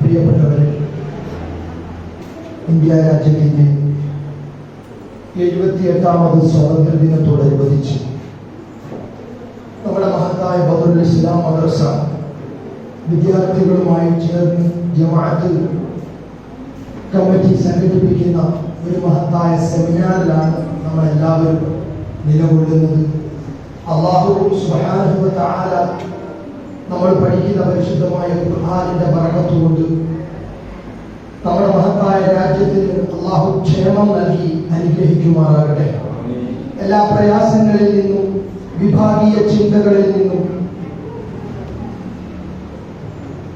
പ്രിയപ്പെട്ടവരെ ഇന്ത്യ രാജ്യത്തിന്റെ എഴുപത്തിയെട്ടാമത് സ്വാതന്ത്ര്യ ദിനത്തോടനുബന്ധിച്ച് നമ്മുടെ മഹത്തായ ബദറുൽ ഇസ്ലാം മദ്രസ വിദ്യാർത്ഥികളുമായി ചേർന്ന് ജമാഅത്ത് കമ്മിറ്റി സംഘടിപ്പിക്കുന്ന ഒരു മഹത്തായ സെമിനാറിലാണ് നമ്മളെല്ലാവരും നിലകൊള്ളുന്നത്. അള്ളാഹു സുബ്ഹാനഹു വ തആല നമ്മൾ പഠിക്കുന്ന പരിശുദ്ധമായ ഖുർആനിന്റെ ബറക്കത്ത് കൊണ്ട് നമ്മുടെ മഹത്തായ രാജ്യത്തിന് അള്ളാഹു ക്ഷേമം നൽകി അനുഗ്രഹിക്കുമാറാകട്ടെ എല്ലാ പ്രയാസങ്ങളിൽ നിന്നും വിഭാഗീയ ചിന്തകളിൽ നിന്നും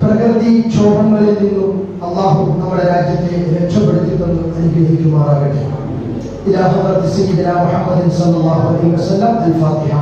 പ്രകൃതി ക്ഷോഭങ്ങളിൽ നിന്നും അള്ളാഹു നമ്മുടെ രാജ്യത്തെ രക്ഷപ്പെടുത്തി തന്നു അനുഗ്രഹിക്കുമാറാകട്ടെ إلى حضرة سيدنا محمد صلى الله عليه وسلم الفاتحة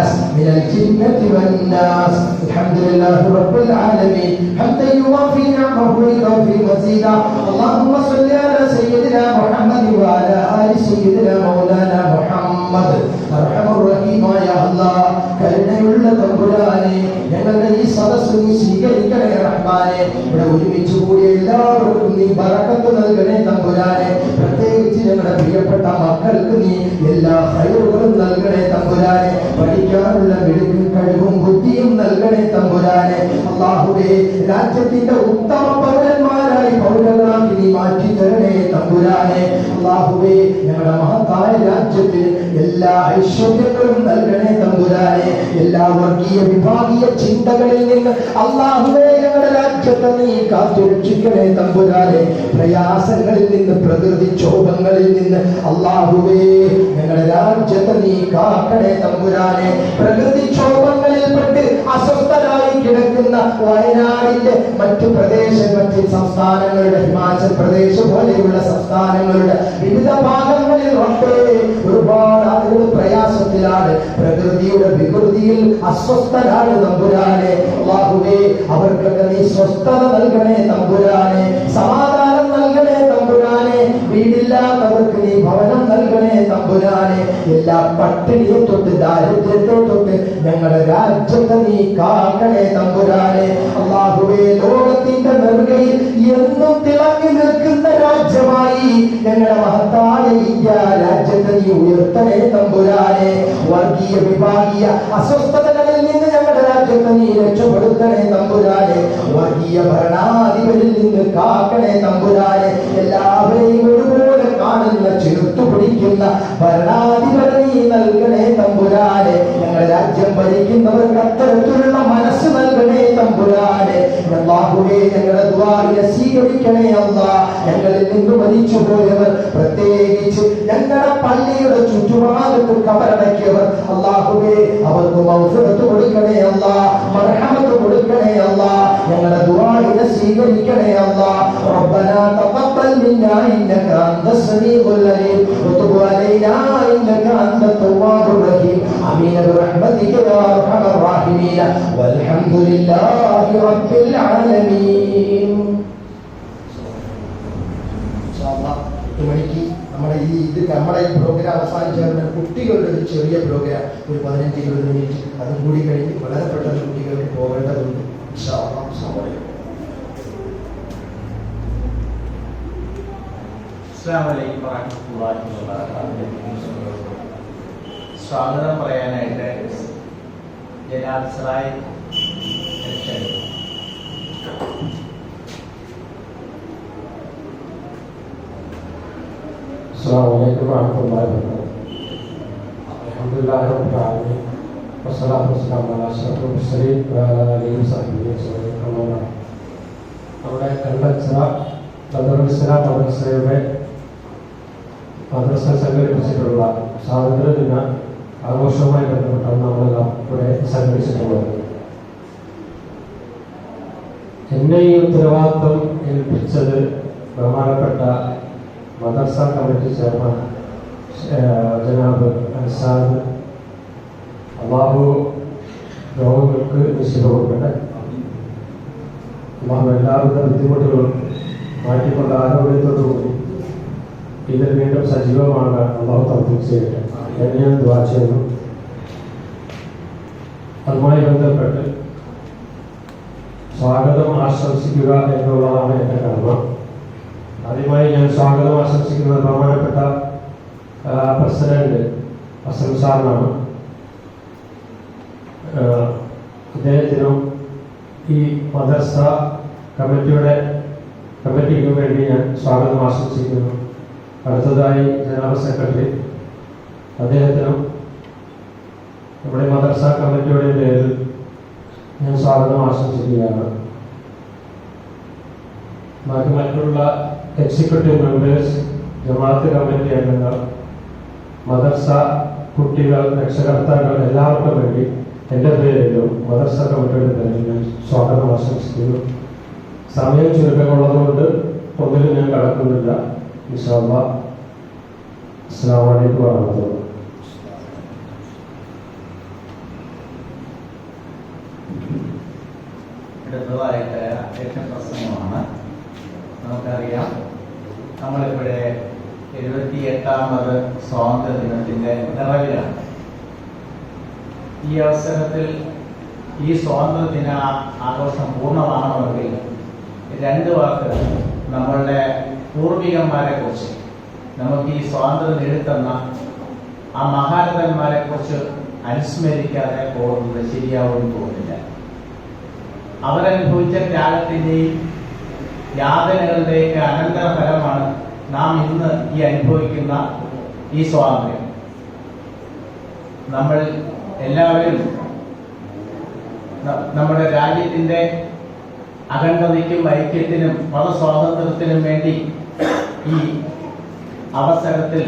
الناس من الجنة والناس. الحمد لله رب العالمين. حتى يوافي نعمه ويوفي مزيدا اللهم صل على سيدنا محمد وعلى آل سيدنا مولانا محمد മുഹമ്മദ് റഹീമായ അല്ലാഹ് കരുണയുള്ള തമ്പുരാനെ ഞങ്ങളുടെ ഈ സദസ്സ് നീ സ്വീകരിക്കണേ റഹ്മാനെ. ഇവിടെ ഒരുമിച്ച് കൂടി എല്ലാവർക്കും നീ ബറക്കത്ത് നൽകണേ തമ്പുരാനെ. പ്രത്യേകിച്ച് ഞങ്ങളുടെ പ്രിയപ്പെട്ട മക്കൾക്ക് നീ എല്ലാ ഹൈറുകളും നൽകണേ തമ്പുരാനെ. പഠിക്കാനുള്ള മിടുക്കും കഴിവും ബുദ്ധിയും നൽകണേ തമ്പുരാനെ. അള്ളാഹുവേ രാജ്യത്തിന്റെ ഉത്തമ പൗരങ്ങളാക്കി നീ മാറ്റി തരണേ തമ്പുരാനെ. അള്ളാഹുവേ ഞങ്ങളുടെ മഹത്തായ രാജ്യത്തിന് എല്ലാ ഐശ്വര്യങ്ങളും നൽകണേ തമ്പുരാനെ. എല്ലാ വർഗീയ വിഭാഗീയ ചിന്തകളിൽ നിന്ന് അള്ളാഹുവേ ഞങ്ങളുടെ രാജ്യത്തെ നീ കാത്തുരക്ഷിക്കണേ തമ്പുരാനെ. പ്രയാസങ്ങളിൽ നിന്ന് പ്രകൃതി ക്ഷോഭങ്ങളിൽ നിന്ന് അള്ളാഹുവേ ഞങ്ങളുടെ രാജ്യത്തെ നീ കാക്കണേ തമ്പുരാനെ. പ്രകൃതി ക്ഷോഭങ്ങളിൽ പെട്ട് അസ്വസ്ഥരായി കിടക്കുന്ന വയനാടിന്റെ മറ്റു പ്രദേശങ്ങളിൽ മറ്റ് സംസ്ഥാനങ്ങളുടെ ഹിമാചൽ പ്രദേശ് പോലെയുള്ള സംസ്ഥാനങ്ങളുടെ വിവിധ ഭാഗങ്ങളിൽ റബ്ബേ ഒരുപാട് ആളുകൾ പ്രയാസത്തിലാണ്. പ്രകൃതിയുടെ വികൃതിയിൽ അസ്വസ്ഥരാണ് നമ്പുരാനെ അള്ളാഹുവേ അവർക്കൊക്കെ നീ സ്വസ്ഥത നൽകണേ തമ്പുരാനെ. സമാധാനം നൽകണേ തമ്പുരാനെ. വീടില്ലാത്തവർക്ക് നീ തമ്പുരാനെ എല്ലാ പട്ടിണിയെ തൊട്ട് ദാരിദ്ര്യത്തെ തൊട്ട് ഞങ്ങളുടെ രാജ്യത്തെ നീ കാക്കണേ തമ്പുരാനെ. അള്ളാഹുവേ ലോകത്തിന്റെ നെറുകയിൽ എന്നും തിളങ്ങി നിൽക്കുന്ന രാജ്യമായി ഞങ്ങളുടെ മഹത്തായ ഇന്ത്യ രാജ്യത്തെ നീ ഉയർത്തണേ തമ്പുരാനെ. വർഗീയ വിഭാഗീയ അസ്വസ്ഥതകളിൽ നിന്ന് ഞങ്ങളുടെ രാജ്യത്തെ നീ രക്ഷപ്പെടുത്തണേ തമ്പുരാനെ. വർഗീയ ഭരണാധിപരിൽ നിന്ന് കാക്കണേ തമ്പുരാനെ. എല്ലാവരെയും ഒരുപോലെ കാണുന്ന ചെറുത്തു പിടിക്കുന്ന ഭരണാധിപതി നൽകണേ തമ്പുരാനെ. ഞങ്ങളെ രാജ്യം ഭരിക്കുന്നവർക്ക് അത്തരത്തിലുള്ള മനസ്സ് നൽകണേ തമ്പുരാനെ. അള്ളാഹുവേ ഞങ്ങളുടെ ദ്വാറിനെ സ്വീകരിക്കണേ അല്ല ഞങ്ങളിൽ നിന്ന് മരിച്ചു പോയവർ പ്രത്യേകിച്ച് ഞങ്ങളുടെ പള്ളിയുടെ ചുറ്റുപാടത്ത് കബറടക്കിയവർ അള്ളാഹുവേ അവർക്ക് മൗസത്ത് കൊടുക്കണേ അല്ല മർഹമത്ത് കൊടുക്കണേ അല്ല ഞങ്ങളുടെ ദ്വാറിനെ സ്വീകരിക്കണേ അല്ല റബ്ബനാ തപ്പ تقبل منا انك انت السميع العليم وتب علينا انك انت التواب الرحيم امين برحمتك يا ارحم الراحمين والحمد لله رب العالمين ഇൻഷാ അല്ലാഹ് എട്ട് മണിക്ക് നമ്മുടെ ഈ ഇത് നമ്മുടെ ഈ പ്രോഗ്രാം അവസാനിച്ച കുട്ടികളുടെ ഒരു ചെറിയ പ്രോഗ്രാം ഒരു പതിനഞ്ച് ഇരുപത് മിനിറ്റ് അതും കൂടി കഴിഞ്ഞ് വളരെ പെട്ടെന്ന് കുട്ടികൾക്ക് പോകേണ്ടതുണ്ട് ഇൻഷാ അല്ലാഹ്. അസ്സലാമു അലൈക്കും. അസ്സാമലൈക്കും വറഹ്മത്തുള്ളാഹി വബറകാതുഹു. സ്വാഗതം പറയാനായിട്ട് ജനാബ് സറായ് ക്ഷണിക്കുന്നു. السلام عليكم ورحمة الله وبركاته الحمد لله رب العالمين والصلاة والسلام على أشرف المرسلين وعلى آله وصحبه وسلم أما بعد നമ്മുടെ കണ്ടച്ചിറ ബദറുൽ ഇസ്ലാം മദ്രസയുടെ മദ്രസ സംഘടിപ്പിച്ചിട്ടുള്ള സ്വാതന്ത്ര്യദിന ആഘോഷവുമായി ബന്ധപ്പെട്ടാണ് നമ്മളെല്ലാം ഇവിടെ സംഘടിപ്പിച്ചിട്ടുള്ളത് എന്നെ ഈ ഉത്തരവാദിത്വം ഏൽപ്പിച്ചത് ബഹുമാനപ്പെട്ട മദർസ കമ്മിറ്റി ചെയർമാൻ ജനാബ് അൻസാദ് അള്ളാഹു രോഗങ്ങൾക്ക് നിശ്ചിത കൊടുക്കട്ടെ. അള്ളാഹു എല്ലാവിധ ബുദ്ധിമുട്ടുകളും മാറ്റിക്കൊണ്ട് ആരോഗ്യത്തോടുകൂടി ഇതിൽ വീണ്ടും സജീവമാകാൻ അള്ളാഹു തൗഫീഖ് ചെയ്യട്ടെ. എന്ന് ഞാൻ ദ്വാ ചെയ്യുന്നു. അതുമായി ബന്ധപ്പെട്ട് സ്വാഗതം ആശംസിക്കുക എന്നുള്ളതാണ് എന്റെ കർമ്മ. ആദ്യമായി ഞാൻ സ്വാഗതം ആശംസിക്കുന്ന ബഹുമാനപ്പെട്ട പ്രസിഡന്റ് അസം സാറിനാണ്. അദ്ദേഹത്തിനും ഈ മദർസ കമ്മിറ്റിയുടെ കമ്മിറ്റിക്കും വേണ്ടി ഞാൻ സ്വാഗതം ആശംസിക്കുന്നു. അടുത്തതായി ജനറൽ സെക്രട്ടറി. അദ്ദേഹത്തിനും നമ്മുടെ മദർസ കമ്മിറ്റിയുടെ പേരിൽ ഞാൻ സ്വാഗതം ആശംസിക്കുകയാണ്. ബാക്കി മറ്റുള്ള എക്സിക്യൂട്ടീവ് മെമ്പേഴ്സ് ജമാഅത്ത് കമ്മിറ്റി അംഗങ്ങൾ മദർസ കുട്ടികൾ രക്ഷകർത്താക്കൾ എല്ലാവർക്കും വേണ്ടി എന്റെ പേരിലും മദർസ കമ്മിറ്റിയുടെ പേരിലും സ്വാഗതം ആശംസിക്കുന്നു. സമയം ചുരുക്കമുള്ളതുകൊണ്ട് ഒന്നിലും ഞാൻ കടക്കുന്നില്ല. ഇൻഷാല്ല അസ്സാം വലൈക്കും വാഹമത്തുള്ള അടുത്തതായിട്ട് അധ്യക്ഷ പ്രസംഗമാണ് നമുക്കറിയാം നമ്മളിവിടെ എഴുപത്തി എട്ടാമത് സ്വാതന്ത്ര്യ ദിനത്തിന്റെ നിറവിലാണ്. ഈ അവസരത്തിൽ ഈ സ്വാതന്ത്ര്യ ദിന ആഘോഷം പൂർണമാകണമെങ്കിൽ രണ്ട് വാക്ക് നമ്മളുടെ പൂർവികന്മാരെ കുറിച്ച് നമുക്ക് ഈ സ്വാതന്ത്ര്യം നേടിത്തന്ന ആ മഹാരഥന്മാരെ കുറിച്ച് അനുസ്മരിക്കാതെ പോകുന്നത് ശരിയാവുമെന്ന് തോന്നുന്നില്ല. അവരനുഭവിച്ച ത്യാഗത്തിന്റെയും യാതനകളുടെയൊക്കെ അനന്തരഫലമാണ് നാം ഇന്ന് ഈ അനുഭവിക്കുന്ന ഈ സ്വാതന്ത്ര്യം. നമ്മൾ എല്ലാവരും നമ്മുടെ രാജ്യത്തിന്റെ അഖണ്ഡതയ്ക്കും ഐക്യത്തിനും മതസ്വാതന്ത്ര്യത്തിനും വേണ്ടി ഈ അവസരത്തിൽ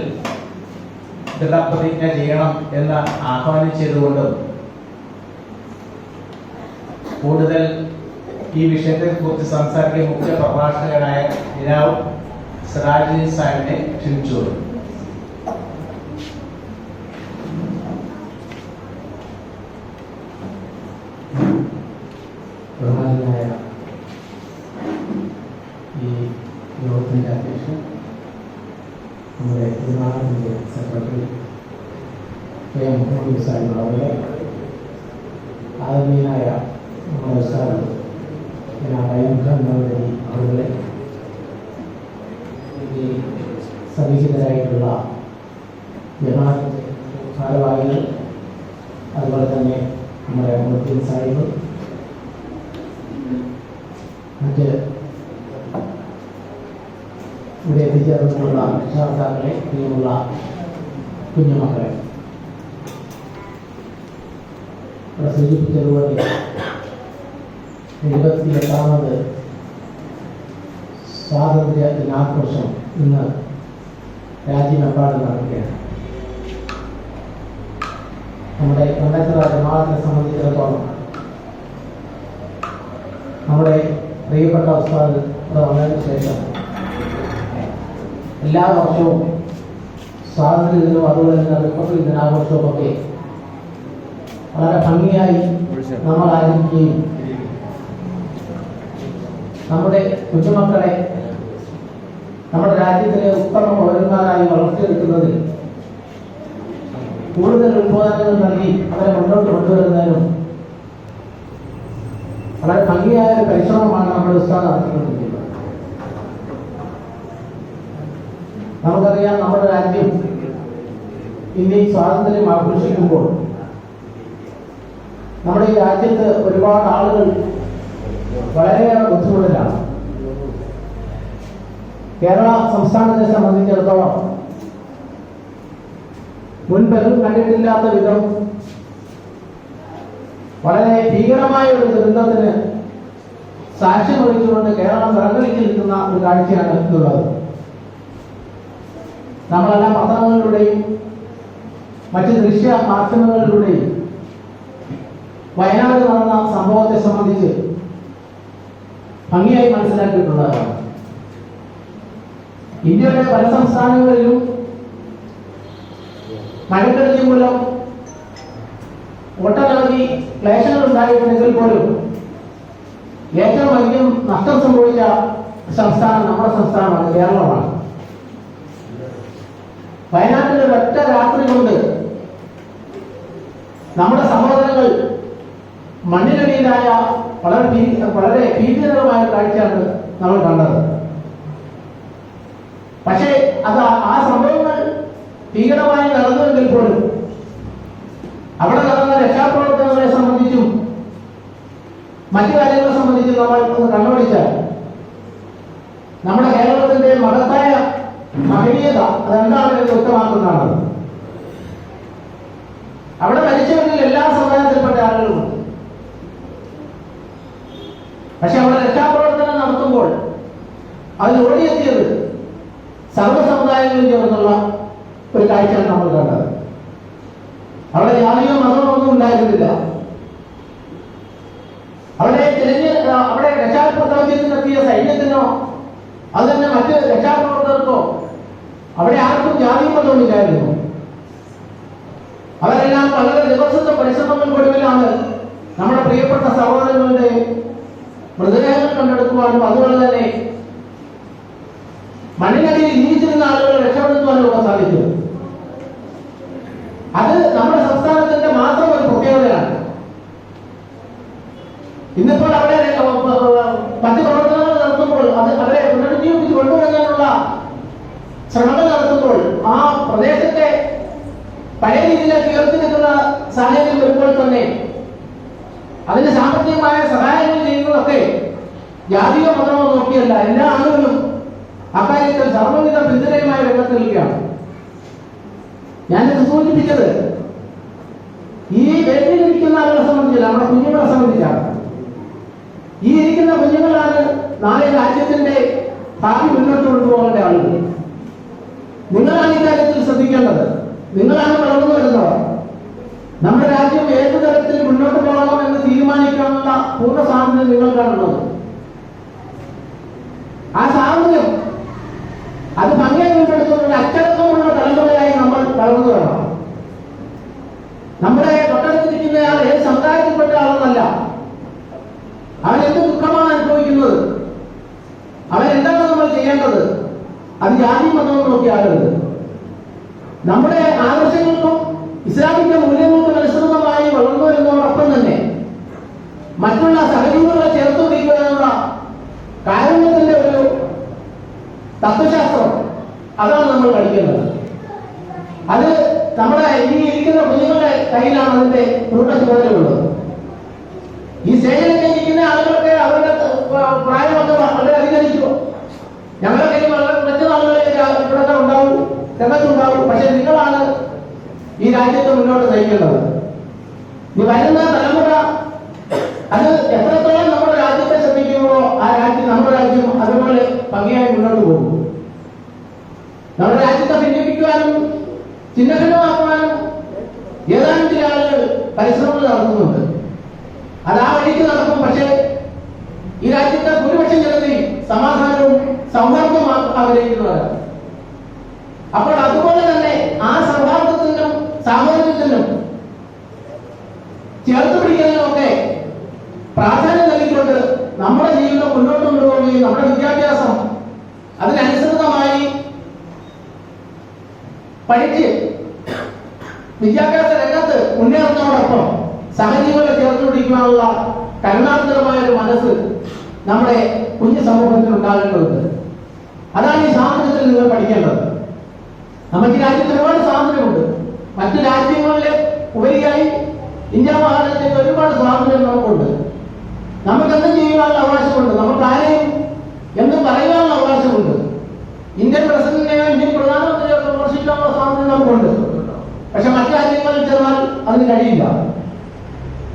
ദൃഢപ്രതിജ്ഞ ചെയ്യണം എന്ന് ആഹ്വാനിച്ചതുകൊണ്ടും കൂടുതൽ ഈ വിഷയത്തെ കുറിച്ച് സംസാരിക്കുന്ന മുഖ്യ പ്രഭാഷകനായ ജനാബ് സിറാജുദ്ദീൻ സാഹിബിനെ ക്ഷണിച്ചു ബഹുമാനായ ഈ യോഗത്തിന്റെ അധ്യക്ഷൻ നമ്മുടെ വിമാനത്തിന്റെ സെക്രട്ടറി കെ എം മുഹമ്മദ് ആത്മീയനായ നമ്മുടെ സാർ അയ്യൂഖാനവരി അവരുടെ ഈ സന്നിഹിതരായിട്ടുള്ള ജമാഅത്ത് ഭാരവാഹികൾ അതുപോലെ തന്നെ നമ്മുടെ മുദ്ദീൻ സാഹിബ് മറ്റ് ഇവിടെ എത്തിച്ചേർന്നിട്ടുള്ള രക്ഷാകർത്താക്കളെ ഇനിയുള്ള കുഞ്ഞുമക്കളെ. ഇവിടെ സൂചിപ്പിച്ചതുപോലെ എഴുപത്തി എട്ടാമത് സ്വാതന്ത്ര്യ ദിനാഘോഷം ഇന്ന് രാജ്യമെമ്പാടും നടക്കുകയാണ്. നമ്മുടെ കണ്ടത്തറ ജമാഅത്തിനെ സംബന്ധിച്ചിടത്തോളം നമ്മുടെ പ്രിയപ്പെട്ട ഉസ്താദ് ഇവിടെ വന്നതിന് ശേഷം എല്ലാ വർഷവും സ്വാതന്ത്ര്യ ദിനവും അതുപോലെ തന്നെ റിപ്പബ്ലിക് ദിനാഘോഷവും ഒക്കെ വളരെ ഭംഗിയായി നമ്മൾ ആചരിക്കുകയും നമ്മുടെ കുഞ്ഞുമക്കളെ നമ്മുടെ രാജ്യത്തിലെ ഉത്തമ പൗരന്മാരായി വളർത്തിയെടുക്കുന്നതിൽ കൂടുതൽ ഉത്ബോധനങ്ങൾ നൽകി അവരെ മുന്നോട്ട് കൊണ്ടുവരുന്നതിനും വളരെ ഭംഗിയായ ഒരു പരിശ്രമമാണ് നമ്മുടെ ഉസ്താദ് നടത്തിക്കൊണ്ടിരിക്കുന്നത്. നമുക്കറിയാം നമ്മുടെ രാജ്യം ഇന്ത്യയിൽ സ്വാതന്ത്ര്യം ആഘോഷിക്കുമ്പോൾ നമ്മുടെ ഈ രാജ്യത്ത് ഒരുപാട് ആളുകൾ വളരെയേറെ ബുദ്ധിമുട്ടിലാണ്. കേരള സംസ്ഥാനത്തെ സംബന്ധിച്ചിടത്തോളം മുൻപെതും കണ്ടിട്ടില്ലാത്ത വിധം വളരെ ഭീകരമായ ഒരു ദുരന്തത്തിന് സാക്ഷ്യം വഹിച്ചുകൊണ്ട് കേരളം വിറങ്ങലിച്ച് നിൽക്കുന്ന ഒരു കാഴ്ചയാണ് ഇന്നുള്ളത് നമ്മളെല്ലാം പത്രങ്ങളിലൂടെയും മറ്റ് ദൃശ്യ മാധ്യമങ്ങളിലൂടെയും വയനാട് നടന്ന സംഭവത്തെ സംബന്ധിച്ച് ഭംഗിയായി മനസ്സിലാക്കിയിട്ടുള്ളതാണ്. ഇന്ത്യയുടെ പല സംസ്ഥാനങ്ങളിലും മഴക്കെടുതി മൂലം ഒട്ടനവധി ക്ലേശങ്ങൾ ഉണ്ടായിട്ടുണ്ടെങ്കിൽ പോലും ഏറ്റവും അധികം നഷ്ടം സംഭവിച്ച സംസ്ഥാനം നമ്മുടെ സംസ്ഥാനമാണ് കേരളമാണ്. വയനാട്ടിൽ ഒറ്റ രാത്രി കൊണ്ട് നമ്മുടെ സഹോദരങ്ങൾ മണ്ണിനടിയിലായ വളരെ വളരെ ഭീകരമായ കാഴ്ചയാണ് നമ്മൾ കണ്ടത്. പക്ഷേ അത് ആ- സംഭവങ്ങൾ ഭീകരമായി നടന്നുവെങ്കിൽ പോലും അവിടെ നടന്ന രക്ഷാപ്രവർത്തനങ്ങളെ സംബന്ധിച്ചും മറ്റു കാര്യങ്ങളെ സംബന്ധിച്ചും നമ്മൾ ഒന്ന് കണ്ണുപിടിച്ചാൽ നമ്മുടെ കേരളത്തിന്റെ മഹത്തായ മഹനീയത അതെന്താണ് വ്യക്തമാക്കുന്നതാണ്. അവിടെ മരിച്ചവരിൽ എല്ലാ സമുദായത്തിൽപ്പെട്ട ആളുകളുമുണ്ട് പക്ഷെ അവിടെ രക്ഷാപ്രവർത്തനം നടത്തുമ്പോൾ അതിൽ ഓടിയെത്തിയത് സർവ സമുദായങ്ങളും ചേർന്നുള്ള ഒരു കാഴ്ചയാണ് നമ്മൾ കണ്ടത്. അവിടെ ജാതിയോ മതമോ ഒന്നും ഉണ്ടായിരുന്നില്ല. അവിടെ തിരഞ്ഞ് അവിടെ രക്ഷാപ്രവർത്തനത്തിനെത്തിയ സൈന്യത്തിനോ അത് തന്നെ മറ്റ് രക്ഷാപ്രവർത്തകർക്കോ അവിടെ ആർക്കും ജാതിയും മതവും ഇല്ലായിരുന്നു. അവരെല്ലാം വളരെ ദിവസത്തെ പരിശ്രമങ്ങൾക്കൊടുവിലാണ് നമ്മുടെ പ്രിയപ്പെട്ട സഹോദരങ്ങളുടെ മൃതദേഹങ്ങൾ കണ്ടെടുക്കുവാനും അതുപോലെ തന്നെ മണ്ണിനടിയിൽ ജീവിച്ചിരുന്ന ആളുകൾ രക്ഷപ്പെടുത്തുവാനും ഒക്കെ സാധിക്കും അത് നമ്മുടെ സംസ്ഥാനത്തിന്റെ മാത്രം ഒരു പ്രത്യേകതയാണ് ഇന്നിപ്പോൾ അവിടെ മറ്റ് പ്രവർത്തനങ്ങൾ നടത്തുമ്പോൾ അത് അവരെ പുനരുജ്ജീവിപ്പിച്ച് കൊണ്ടുവരാനുള്ള ശ്രമങ്ങൾ നടത്തുമ്പോൾ ആ പ്രദേശത്തെ പഴയ രീതിയിലേക്ക് ഉയർത്തി നിൽക്കുന്ന സാഹചര്യം വരുമ്പോൾ തന്നെ അതിന് സാമ്പത്തികമായ സഹായങ്ങൾ ചെയ്യുന്നതൊക്കെ ജാതിയോ മതമോ നോക്കിയല്ല എല്ലാ ആളുകളും അക്കാര്യത്തിൽ സർവവിധ പിന്തുണയുമായ രംഗത്ത് നിൽക്കുകയാണ് ഞാനിത് സൂചിപ്പിച്ചത് ഈ വേദിയിലിരിക്കുന്ന ആളുകളെ സംബന്ധിച്ചില്ല നമ്മുടെ കുഞ്ഞുങ്ങളെ സംബന്ധിച്ചാണ് ഈ ഇരിക്കുന്ന കുഞ്ഞുങ്ങളാണ് നാളെ രാജ്യത്തിന്റെ ഭാവി മുന്നോട്ട് കൊണ്ടുപോകേണ്ട ആളുകൾ നിങ്ങളാണ് ഇക്കാര്യത്തിൽ ശ്രദ്ധിക്കേണ്ടത്. നിങ്ങളാണ് വളർന്നു വരുന്നവർ നമ്മുടെ രാജ്യം ഏത് തരത്തിൽ മുന്നോട്ട് പോകണം എന്ന് തീരുമാനിക്കാനുള്ള പൂർണ സ്വാതന്ത്ര്യം നിങ്ങൾക്കാണുള്ളത്. ആ സ്വാതന്ത്ര്യം അത് ഭംഗിയായി വീണ്ടെടുത്തുകൊണ്ട് അച്ചടക്കമുള്ള തലമുറയായി നമ്മൾ വളർന്നു വരണം. നമ്മുടെ തൊട്ടടുത്തിരിക്കുന്നയാൾ ഏത് സമുദായത്തിൽപ്പെട്ട ആളെന്നല്ല. അവൻ എന്ത് ദുഃഖമാണ് അനുഭവിക്കുന്നത്? അവൻ എന്താണ് നമ്മൾ ചെയ്യേണ്ടത്? അത് ജാതി മതവും നോക്കി ആകരുത് നമ്മുടെ ആദർശങ്ങൾക്കും ഇസ്ലാമിക മൂല്യങ്ങൾക്കും അനുസൃതമായി വളർന്നു വരുന്നതോടൊപ്പം തന്നെ മറ്റുള്ള സഹജീവികളെ ചേർത്ത് പിടിക്കുവാനുള്ള കാരുണ്യത്തിന്റെ ഒരു തത്വശാസ്ത്രം അതാണ് നമ്മൾ പഠിക്കുന്നത്. അത് നമ്മുടെ ഈ ഇരിക്കുന്ന കുഞ്ഞുങ്ങളുടെ കയ്യിലാണ് അതിന്റെ പൂർണ ചുമതലയുള്ളത് ഈ സ്റ്റേജിലൊക്കെ ഇരിക്കുന്ന ആളുകളൊക്കെ അവരുടെ പ്രായമൊക്കെ വളരെ അധികരിച്ചു ഞങ്ങളുടെ രംഗത്തുണ്ടാവും. പക്ഷെ നിങ്ങളാണ് ഈ രാജ്യത്തെ മുന്നോട്ട് നയിക്കുന്നത്. ഇനി വരുന്ന തലമുറ അത് എത്രത്തോളം നമ്മുടെ രാജ്യത്തെ ശ്രദ്ധിക്കുമോ ആ രാജ്യം നമ്മുടെ രാജ്യം അതുപോലെ ഭംഗിയായി മുന്നോട്ട് പോകും. നമ്മുടെ രാജ്യത്തെ ഭിന്നിപ്പിക്കുവാനും ചിഹ്നഭിന്നമാക്കുവാനും ഏതാനും ചില ആളുകൾ പരിശ്രമങ്ങൾ നടത്തുന്നുണ്ട്. അത് ആ വഴിക്ക് നടക്കും. പക്ഷേ ഈ രാജ്യത്തെ ഭൂരിപക്ഷം ജനതയും സമാധാനവും സൗഹാർദ്ദവും ആഗ്രഹിക്കുന്നവരാണ്. അപ്പോൾ അതുപോലെ തന്നെ ആ സൗഹാർദ്ദത്തിനും സാമൂഹ്യത്തിനും ചേർത്ത് പിടിക്കുന്നതിനൊക്കെ പ്രാധാന്യം നൽകിക്കൊണ്ട് നമ്മുടെ ജീവിതം മുന്നോട്ട് കൊണ്ടുപോവുകയും നമ്മുടെ വിദ്യാഭ്യാസം അതിനനുസൃതമായി പഠിച്ച് വിദ്യാഭ്യാസ രംഗത്ത് മുന്നേറുന്നതോടൊപ്പം സഹജീവികളെ ചേർത്ത് പിടിക്കുവാനുള്ള കരുണാന്തരമായ ഒരു മനസ്സ് നമ്മുടെ കുഞ്ഞു സമൂഹത്തിൽ ഉണ്ടാകേണ്ടതുണ്ട് അതാണ് ഈ സാഹചര്യത്തിൽ നിങ്ങൾ പഠിക്കേണ്ടത്. നമുക്ക് രാജ്യത്ത് ഒരുപാട് സ്വാതന്ത്ര്യമുണ്ട്. മറ്റു രാജ്യങ്ങളിലെ ഉപരിയായി ഇന്ത്യ മഹാരാജ്യത്ത് ഒരുപാട് സ്വാതന്ത്ര്യം നമുക്കുണ്ട് നമുക്ക് എന്തും ചെയ്യുവാനുള്ള അവകാശമുണ്ട്. നമുക്ക് ആരെയും എന്തും പറയുവാനുള്ള അവകാശമുണ്ട് ഇന്ത്യൻ പ്രസിഡന്റിനെയോ ഇന്ത്യൻ പ്രധാനമന്ത്രിയോ ഒക്കെ വിമർശിക്കാനുള്ള സ്വാതന്ത്ര്യം നമുക്കുണ്ട് പക്ഷെ മറ്റു രാജ്യങ്ങളിൽ ചെന്നാൽ അതിന് കഴിയില്ല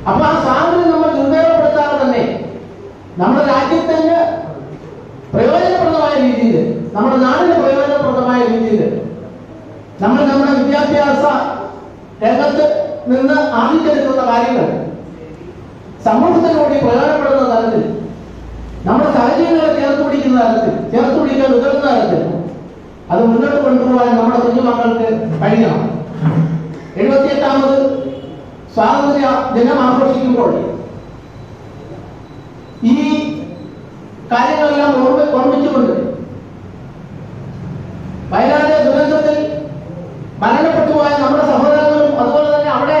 അപ്പൊ ആ സ്വാതന്ത്ര്യം നമ്മൾ ദുരുപയോഗപ്പെടുത്താതെ തന്നെ നമ്മുടെ രാജ്യത്തിന് പ്രയോജനപ്രദമായ രീതിയിൽ നമ്മുടെ നാടിന് പ്രയോജനപ്രദമായ രീതിയിൽ നമ്മൾ നമ്മുടെ വിദ്യാഭ്യാസ രംഗത്ത് നിന്ന് ആർജിച്ചെടുക്കുന്ന കാര്യങ്ങൾ സമൂഹത്തിന് കൂടി പ്രയോജനപ്പെടുന്ന തരത്തിൽ നമ്മുടെ സാഹചര്യങ്ങളെ ചേർത്ത് പിടിക്കുന്ന തരത്തിൽ ചേർത്ത് പിടിക്കാൻ ഉതകുന്ന തരത്തിൽ അത് മുന്നോട്ട് കൊണ്ടുപോകാൻ നമ്മൾക്ക് കഴിയണം. കഴിയണം എഴുപത്തിയെട്ടാമത് സ്വാതന്ത്ര്യ ദിനം ആഘോഷിക്കുമ്പോൾ ഈ കാര്യങ്ങളെല്ലാം ഓർമ്മ ഓർമ്മിച്ചുകൊണ്ട് വയനാട് ദുരന്തത്തിൽ മരണപ്പെട്ടുപോയ നമ്മുടെ സഹോദരങ്ങളും അതുപോലെ തന്നെ അവിടെ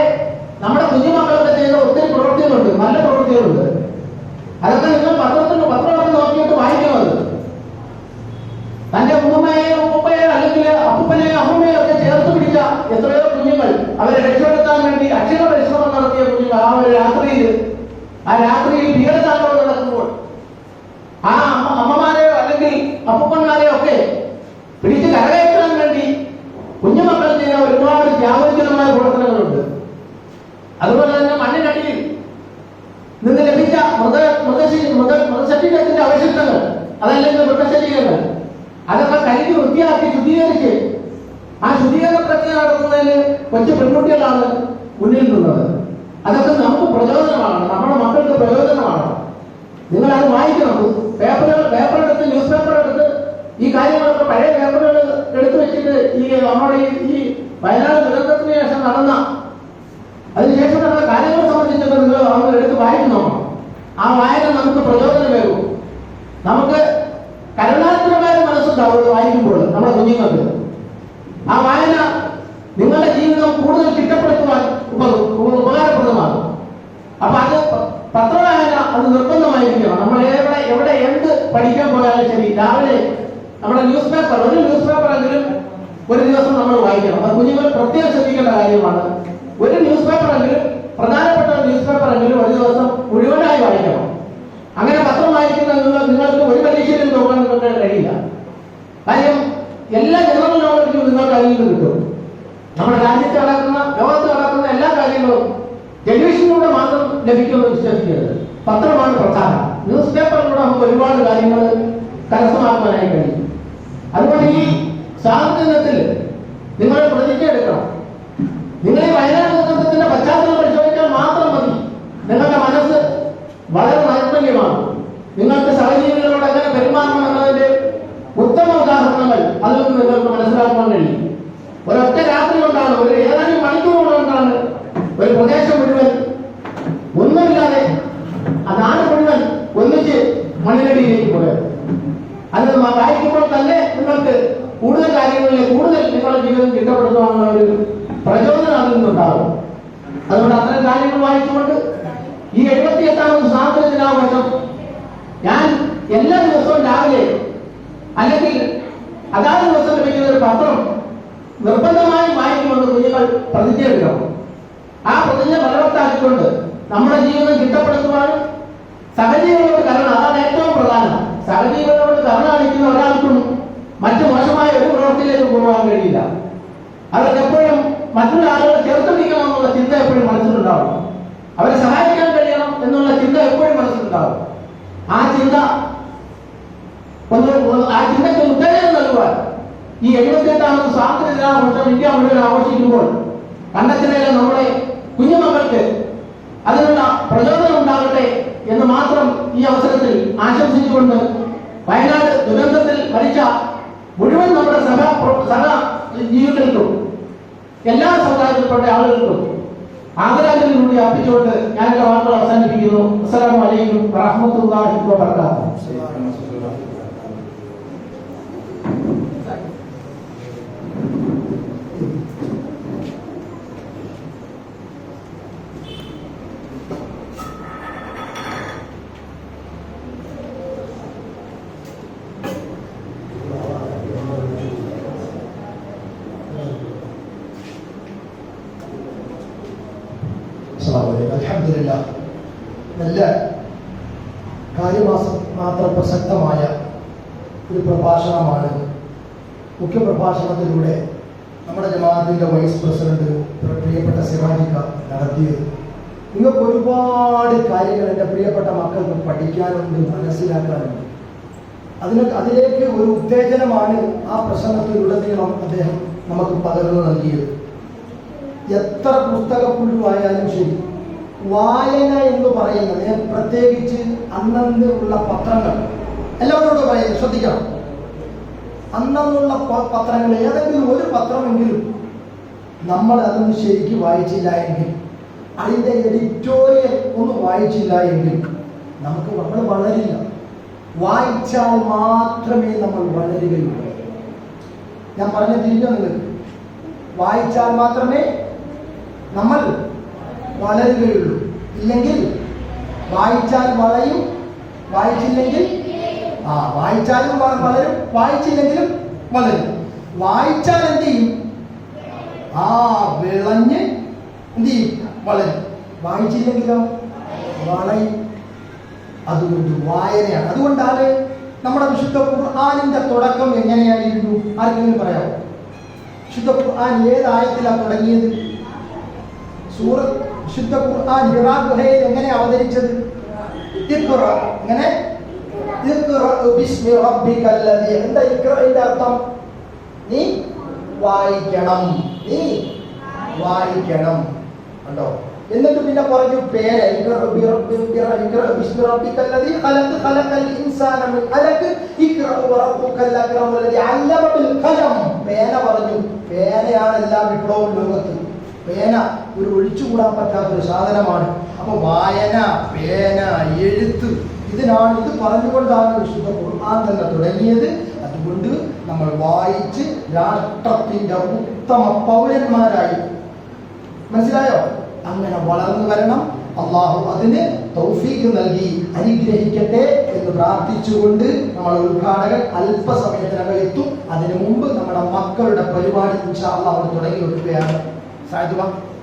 നമ്മുടെ കുഞ്ഞുമക്കളൊക്കെ ചെയ്ത ഒത്തിരി പ്രവൃത്തികളുണ്ട് നല്ല പ്രവൃത്തികളുണ്ട് അതൊക്കെ നിങ്ങൾ പത്രത്തിൽ പത്രമൊക്കെ നോക്കിയിട്ട് വായിക്കുന്നത് തന്റെ ഉമ്മയെയോ ഉപ്പയെയോ അല്ലെങ്കിൽ അപ്പനെയോ അമ്മയോ ഒക്കെ ചേർത്ത് പിടിച്ച എത്രയോ കുഞ്ഞുങ്ങൾ അവരെ രക്ഷപ്പെടുത്താൻ വേണ്ടി അക്ഷര പരിശ്രമം നടത്തിയ കുഞ്ഞുങ്ങൾ ആ ഒരു രാത്രിയിൽ ആ രാത്രിയിൽ ഭീകരതാണ്ഡവം നടക്കുമ്പോൾ ആ അമ്മ അമ്മമാരെയോ അല്ലെങ്കിൽ അപ്പന്മാരെയോ ഒക്കെ പിടിച്ച് കരകയറ്റാൻ വേണ്ടി കുഞ്ഞുമക്കൾ ചെയ്ത ഒരുപാട് ത്യാഗോചരമായ പ്രവർത്തനങ്ങളുണ്ട് അതുപോലെ തന്നെ മണ്ണിനടിയിൽ നിന്ന് ലഭിച്ച മൃത മൃതശരീ മൃത മൃതശരീരത്തിന്റെ അവശിഷ്ടങ്ങൾ. അതല്ലെങ്കിൽ മൃതശരീരങ്ങൾ അതൊക്കെ കഴുകി വൃത്തിയാക്കി ശുദ്ധീകരിച്ച് ആ ശുദ്ധീകരണ പ്രക്രിയ നടത്തുന്നതിന് കൊച്ചു പെൺകുട്ടികളാണ് മുന്നിൽ നിന്നത്. അതൊക്കെ നമുക്ക് പ്രചോദനമാണ്. നമ്മുടെ മക്കൾക്ക് പ്രയോജനമാണ് നിങ്ങൾ അത് വായിക്കണം. പേപ്പറുകൾ പേപ്പർ എടുത്ത് ന്യൂസ് പേപ്പർ എടുത്ത് ഈ കാര്യങ്ങളൊക്കെ പഴയ പേപ്പറുകൾ എടുത്തു വെച്ചിട്ട് ഈ നമ്മുടെ ഈ- വയനാട് ദുരന്തത്തിന് ശേഷം നടന്ന അതിനുശേഷം നടന്ന കാര്യങ്ങളെ സംബന്ധിച്ചൊക്കെ നിങ്ങൾ അവർ എടുത്ത് വായിച്ചു നോക്കണം ആ വായന നമുക്ക് പ്രചോദനമേകും നമുക്ക് കരുണാത്മകമായ മനസ്സുണ്ടാവും വായിക്കുമ്പോൾ നമ്മുടെ കുഞ്ഞുങ്ങൾക്ക്. ആ വായന നിങ്ങളുടെ ജീവിതം കൂടുതൽ ചിട്ടപ്പെടുത്തുവാൻ ഉപകാരപ്രദമാണ്. അപ്പൊ അത് പത്രവായന അത് നിർബന്ധമായിരിക്കണം. നമ്മൾ എവിടെ എവിടെ എന്ത് പഠിക്കാൻ പോയാലും ശരി രാവിലെ നമ്മുടെ ന്യൂസ് പേപ്പർ ഒരു ന്യൂസ് പേപ്പർ എങ്കിലും ഒരു ദിവസം നമ്മൾ വായിക്കണം. അത് കുഞ്ഞുങ്ങൾ പ്രത്യേകം ശ്രദ്ധിക്കേണ്ട കാര്യമാണ്. ഒരു ന്യൂസ് പേപ്പർ എങ്കിലും പ്രധാനപ്പെട്ട ന്യൂസ് പേപ്പർ എങ്കിലും ഒരു ദിവസം മുഴുവനായി വായിക്കണം. അങ്ങനെ പത്രം വായിക്കുന്ന നിങ്ങൾ നിങ്ങൾക്ക് ഒരു പരീക്ഷയിലും നോക്കാൻ നിങ്ങൾക്ക് കഴിയില്ല. കാര്യം എല്ലാ ജനറൽ നോളജും നിങ്ങൾക്ക് അതിൽ നിന്ന് കിട്ടും. നമ്മുടെ രാജ്യത്ത് നടക്കുന്ന ലോകത്ത് നടക്കുന്ന എല്ലാ കാര്യങ്ങളും ടെലിവിഷനിലൂടെ മാത്രം ലഭിക്കുമെന്ന് വിശ്വസിക്കരുത്. പത്രമാണ് പ്രധാനം. ന്യൂസ് പേപ്പറിലൂടെ നമുക്ക് ഒരുപാട് കാര്യങ്ങൾ കരസ്ഥമാക്കുവാനായി കഴിയും. അതുകൊണ്ട് ഈ സ്വാതന്ത്ര്യത്തിൽ നിങ്ങൾ പ്രതിജ്ഞ എടുക്കണം. നിങ്ങൾ ഈ വയനാട് ദുരന്തത്തിന്റെ പശ്ചാത്തലം പരിശോധിച്ചാൽ മാത്രം മതി. നിങ്ങളുടെ മനസ്സ് വളരെ നൈർമല്യമാണ് നിങ്ങൾക്ക് സഹജീവികളോട് എങ്ങനെ പെരുമാറണം എന്നതിന്റെ ഉത്തമ ഉദാഹരണങ്ങൾ അതിൽ നിന്ന് നിങ്ങൾക്ക് മനസ്സിലാക്കാൻ കഴിയും. ഒരൊറ്റ രാത്രി കൊണ്ടാണ് ഒരു ഏതാനും മണിക്കൂർ കൊണ്ടാണ് ഒരു പ്രദേശം മുഴുവൻ ഒന്നുമില്ലാതെ ആ നാട് മുഴുവൻ ഒന്നിച്ച് മണ്ണിനടിയിലേക്ക് പോയത്. അത് വായിക്കുമ്പോൾ തന്നെ നിങ്ങൾക്ക് കൂടുതൽ കാര്യങ്ങളിലെ കൂടുതൽ നിങ്ങളുടെ ജീവിതം ചിട്ടപ്പെടുത്തുവാനുള്ള ഒരു പ്രചോദനം അതിൽ നിന്നുണ്ടാവും അതുകൊണ്ട് അത്തരം കാര്യങ്ങൾ വായിച്ചുകൊണ്ട് ഈ എഴുപത്തി എട്ടാമത് സ്വാതന്ത്ര്യ ദിനാഘോഷം ഞാൻ എല്ലാ ദിവസവും രാവിലെ അല്ലെങ്കിൽ അതാത് ദിവസം ലഭിക്കുന്ന ഒരു പത്രം നിർബന്ധമായും വായിക്കുമെന്ന് കുഞ്ഞുങ്ങൾ പ്രതിജ്ഞ എടുക്കണം ആ പ്രതിജ്ഞ ബലവത്താക്കിക്കൊണ്ട് നമ്മുടെ ജീവിതം ചിട്ടപ്പെടുത്തുവാനും സഹജീവികളോട് കരുണ അതാണ് ഏറ്റവും പ്രധാനം. സഹജീവികളോട് കരുണ കാണിക്കുന്ന ഒരാൾക്കും മറ്റു മോശമായ ഒരു പ്രവൃത്തിയിലേക്ക് പോകാൻ കഴിയില്ല. അവർക്ക് എപ്പോഴും മറ്റുള്ള ആളുകളെ ചേർത്ത് പിടിക്കണം എന്നുള്ള ചിന്ത എപ്പോഴും മനസ്സിലുണ്ടാവും. അവരെ സഹായിക്കാൻ കഴിയണം എന്നുള്ള ചിന്ത എപ്പോഴും മനസ്സിലുണ്ടാവും. ആ ചിന്ത ആ ചിന്തയ്ക്ക് ഉത്തേജനം നൽകുവാൻ ഈ എഴുപത്തിയെട്ടാമത് സ്വാതന്ത്ര്യ ദിനാഘോഷം ഇന്ത്യ മുഴുവൻ ആഘോഷിക്കുമ്പോൾ കണ്ടത്തിലെ നമ്മുടെ കുഞ്ഞുമക്കൾക്ക് അതിനുള്ള പ്രചോദനം ഉണ്ടാകട്ടെ എന്ന് മാത്രം ഈ അവസരത്തിൽ ആശംസിച്ചുകൊണ്ട് വയനാട് ദുരന്തത്തിൽ മരിച്ച മുഴുവൻ നമ്മുടെ സഹ സഹ ജീവികൾക്കും എല്ലാ സമുദായത്തിൽപ്പെട്ട ആളുകൾക്കും ആദരാഞ്ജലി കൂടി അർപ്പിച്ചുകൊണ്ട് ഞാൻ എന്റെ വാക്കുകൾ അവസാനിപ്പിക്കുന്നു. അസ്സലാമു അലൈക്കും വറഹ്മത്തുള്ളാഹി വബറകാതുഹു. പ്രഭാഷണമാണ്. മുഖ്യ പ്രഭാഷണത്തിലൂടെ നമ്മുടെ ജമാഅത്തിന്റെ വൈസ് പ്രസിഡന്റ് പ്രിയപ്പെട്ട സിറാജിക്ക നടത്തിയത്. നിങ്ങൾക്ക് ഒരുപാട് കാര്യങ്ങൾ എന്റെ പ്രിയപ്പെട്ട മക്കൾക്ക് പഠിക്കാനുണ്ട് മനസ്സിലാക്കാനുണ്ട്. അതിന് അതിലേക്ക് ഒരു ഉത്തേജനമാണ് ആ പ്രസംഗത്തിലുടനീളം അദ്ദേഹം നമുക്ക് പകർന്നു നൽകിയത്. എത്ര പുസ്തകപ്പുഴുവായാലും ശരി വായന എന്ന് പറയുന്നത് പ്രത്യേകിച്ച് അന്നന്ന് ഉള്ള പത്രങ്ങൾ. എല്ലാവരോടും പറയുന്നത് ശ്രദ്ധിക്കണം. അന്നന്നുള്ള പ- പത്രങ്ങൾ ഏതെങ്കിലും ഒരു പത്രമെങ്കിലും നമ്മൾ അതൊന്ന് ശരിക്ക് വായിച്ചില്ല എങ്കിൽ അതിന്റെ എഡിറ്റോറിയൽ ഒന്ന് വായിച്ചില്ല എങ്കിൽ നമുക്ക് നമ്മൾ വളരില്ല. വായിച്ചാൽ മാത്രമേ നമ്മൾ വളരുകയുള്ളൂ. ഞാൻ പറഞ്ഞ തിരിഞ്ഞോ നിങ്ങൾക്ക് വായിച്ചാൽ മാത്രമേ നമ്മൾ വളരുകയുള്ളൂ. ഇല്ലെങ്കിൽ വായിച്ചാൽ വളയും വായിച്ചില്ലെങ്കിൽ ആ വായിച്ചാലും വളരും. വായിച്ചില്ലെങ്കിലും വളരും. വായിച്ചാൽ എന്ത് ചെയ്യും? ആ വിളഞ്ഞ് എന്ത് ചെയ്യും? വളരും. വായിച്ചില്ലെങ്കിലോ? വളയും. അതുകൊണ്ട് വായനയാണ്. അതുകൊണ്ടാണ് നമ്മുടെ വിശുദ്ധ ഖുർആാനിന്റെ തുടക്കം എങ്ങനെയായിരുന്നു? ആർക്കെങ്കിലും പറയാമോ? വിശുദ്ധ ഖുർആൻ ഏതായത്തിലാണ് തുടങ്ങിയത്? സൂറത്ത് വിശുദ്ധ ഖുർആൻ ഹിറാ ഗുഹയിൽ എങ്ങനെ അവതരിച്ചത്? ഇഖ്റ. എന്താ ഇഖ്റഇന്റെ അർത്ഥം. നീ വായിക്കണം. നീ വായിക്കണം. കണ്ടോ? എന്നിട്ട് പിന്നെ പറഞ്ഞു പേര്. ഇക്റഉ ബി റബ്ബി- ഇക്റഉ ബിസ്മി റബ്ബിക്കല്ലദീ ഖലഖ. ഖലഖൽ ഇൻസാന മിൻ അലഖ് ഇക്റഉ വറബ്ബുക്കൽ അക്രം വല്ലദീ അല്ലമ ബിൽ ഖലം പേന പറഞ്ഞു. പേനയാണ് എല്ലാ വിപ്ലവവും ലോകത്ത്. പേന ഒരു ഒഴിച്ചുകൂടാൻ പറ്റാത്ത ഒരു സാധനമാണ്. അപ്പൊ വായന പേന എഴുത്ത് ഇതിനാണ് ഇത് പറഞ്ഞുകൊണ്ടാണ് വിശുദ്ധ ഖുർആൻ തന്നെ തുടങ്ങിയത്. അതുകൊണ്ട് നമ്മൾ വായിച്ച് രാഷ്ട്രത്തിന്റെ ഉത്തമ പൗരന്മാരായി. മനസ്സിലായോ? അങ്ങനെ വളർന്നു വരണം. അള്ളാഹു അതിന് തൗഫീഖ് നൽകി അനുഗ്രഹിക്കട്ടെ എന്ന് പ്രാർത്ഥിച്ചുകൊണ്ട് നമ്മൾ ഉദ്ഘാടകൻ അല്പസമയത്തിനകം എത്തും. അതിനു മുമ്പ് നമ്മുടെ മക്കളുടെ പരിപാടി ഇൻഷാ അള്ളാഹ് അവർ തുടങ്ങി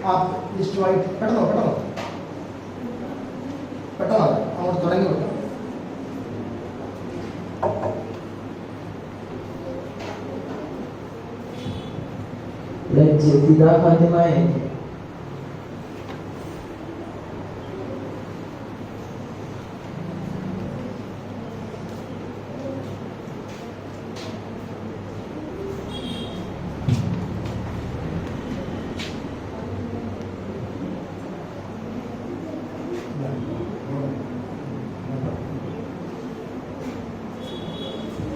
ആ ലിസ്റ്റുമായി പെട്ടെന്നോ പെട്ടെന്നോ? പെട്ടെന്നോ? അങ്ങോട്ട് തുടങ്ങി വെക്കാം dan dia tidak pandai. main